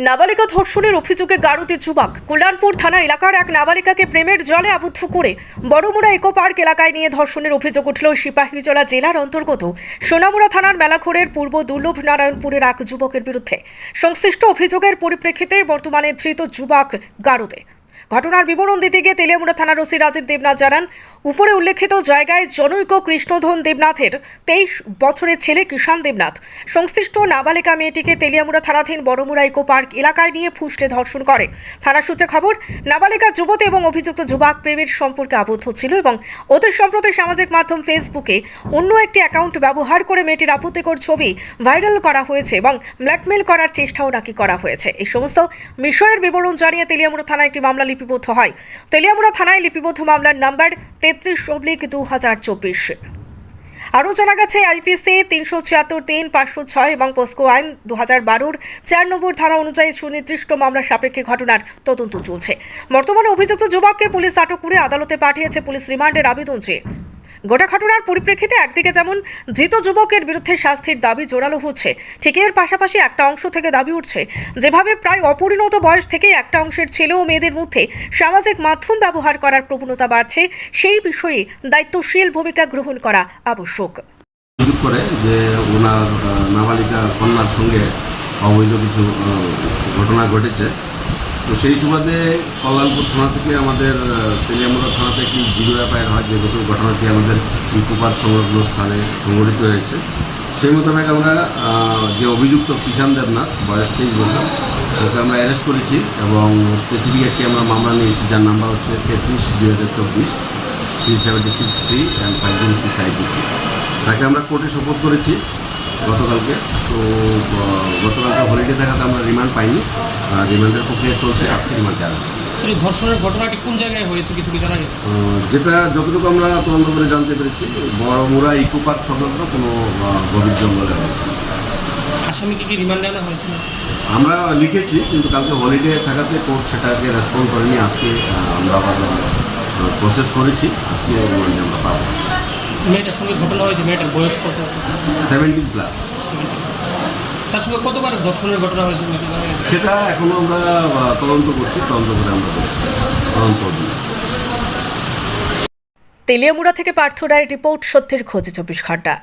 নাবালিকা ধর্ষণের অভিযোগে গারুতে যুবক। কল্যাণপুর থানা এলাকার এক নাবালিকাকে প্রেমের জলে আবদ্ধ করে বড়মুড়া ইকো পার্ক এলাকায় নিয়ে ধর্ষণের অভিযোগ উঠল সিপাহীজলা জেলার অন্তর্গত। সোনামুড়া থানার মেলাঘোরের পূর্ব দুর্লভ নারায়ণপুরের এক যুবকের বিরুদ্ধে সংশ্লিষ্ট অভিযোগের পরিপ্রেক্ষিতে বর্তমানে ধৃত যুবক গারুতে। ঘটনার বিবরণ দিতে গিয়ে তেলিয়ামুড়া থানার ওসি রাজীব দেবনাথ জানান উপরে উল্লেখিত জায়গায় জনৈক কৃষ্ণধন দেবনাথের তেইশ বছরের ছেলে কিষান দেবনাথ। সংশ্লিষ্ট নাবালিকা মেয়েটিকে তেলিয়ামুড়া থানাধীন বড়মুড়া ইকো পার্ক এলাকায় নিয়ে ফুসলে ধর্ষণ করে। থানা সূত্রে খবর, নাবালিকা যুবতী এবং অভিযুক্ত যুবক প্রেমের সম্পর্কে আবদ্ধ ছিল এবং ওদের সম্প্রতি সামাজিক মাধ্যম ফেসবুকে অন্য একটি অ্যাকাউন্ট ব্যবহার করে মেয়েটির আপত্তিকর ছবি ভাইরাল করা হয়েছে এবং ব্ল্যাকমেল করার চেষ্টাও নাকি করা হয়েছে। এই সমস্ত বিষয়ের বিবরণ জানিয়ে তেলিয়ামুড়া থানায় একটি মামলা লিপিবদ্ধ হয়। তেলিয়ামুড়া থানায় লিপিবদ্ধ মামলার নাম্বার তেত্রিশ অব্লিক দু হাজার চব্বিশ। আরও জানা গেছে, আইপিসি তিনশো ছিয়াত্তর তিন, পাঁচশো ছয় এবং পোস্কো আইন দু হাজার বারোর চার নম্বর ধারা অনুযায়ী সুনির্দিষ্ট মামলা সাপেক্ষে ঘটনার তদন্ত চলছে। বর্তমানে অভিযুক্ত যুবককে পুলিশ আটক করে আদালতে পাঠিয়েছে পুলিশ রিমান্ডের আবেদন চেয়ে। গোটা ঘটনার পরিপ্রেক্ষিতে একদিকে যেমন ধৃত যুবকের বিরুদ্ধে শাস্তির দাবি জোরালো হচ্ছে, ঠিক এর পাশাপাশি একটা অংশ থেকে দাবি উঠছে, যেভাবে প্রায় অপরিণত বয়স থেকেই একটা অংশের ছেলে ও মেয়েদের মধ্যে সামাজিক মাধ্যম ব্যবহার করার প্রবণতা বাড়ছে, সেই বিষয়ে দায়িত্বশীল ভূমিকা গ্রহণ করা আবশ্যক। করে যে ওনার নাবালিকা কন্যার সঙ্গে অবৈধ কিছু ঘটনা ঘটেছে। তো সেই সুবাদে কল্যাণপুর থানা থেকে আমাদের তেলিয়ামুড়া থানাতে একটি জিরো এফআইআর হয়, যে ঘটনাটি আমাদের ইকোপার সংলগ্ন স্থানে সংঘটিত হয়েছে। সেই মোতাবেক আমরা যে অভিযুক্ত কিষান দেবনাথ, বয়স তেইশ বছর, ওকে আমরা অ্যারেস্ট করেছি এবং স্পেসিফিক একটি আমরা মামলা নিয়েছি, যার নাম্বার হচ্ছে তেত্রিশ দুই হাজার চব্বিশ three seventy six three and five zero six IPC তাকে আমরা কোর্টে শপথ করেছি। গতকালকে। তো গতকালকে হলিডে থাকাতে আমরা রিমান্ড পাইনি। রিমান্ডের প্রক্রিয়া চলছে আজকে রিমান্ডে আসবে সেই ধর্ষণের ঘটনাটি কোন জায়গায় হয়েছে কিছু কি জানা গেছে? যেটা যতটুকু আমরা তদন্ত করে জানতে পেরেছি বড়মুড়া ইকো পার্ক সংলগ্ন কোনো গভীর জঙ্গলে হয়েছে। আসামিকে কি রিমান্ডে আনা হয়েছিল আমরা লিখেছি কিন্তু কালকে হলিডে থাকাতে কোর্ট সেটাকে রেসপন্ড করেনি। আজকে আমরা আবার প্রসেস করেছি। আজকে রিমান্ডে আমরা পাবো। মেয়েটার সঙ্গে ঘটনা হয়েছে মেয়েটার বয়স কত? সেভেন্টিন প্লাস তার সঙ্গে কতবার দর্শনের ঘটনা হয়েছে? সেটা এখনও আমরা তদন্ত করছি তদন্ত করে আমরা করছি তদন্ত তেলিয়ামুড়া থেকে পার্থ রায়ের রিপোর্ট সত্যের খোঁজে চব্বিশ ঘণ্টা।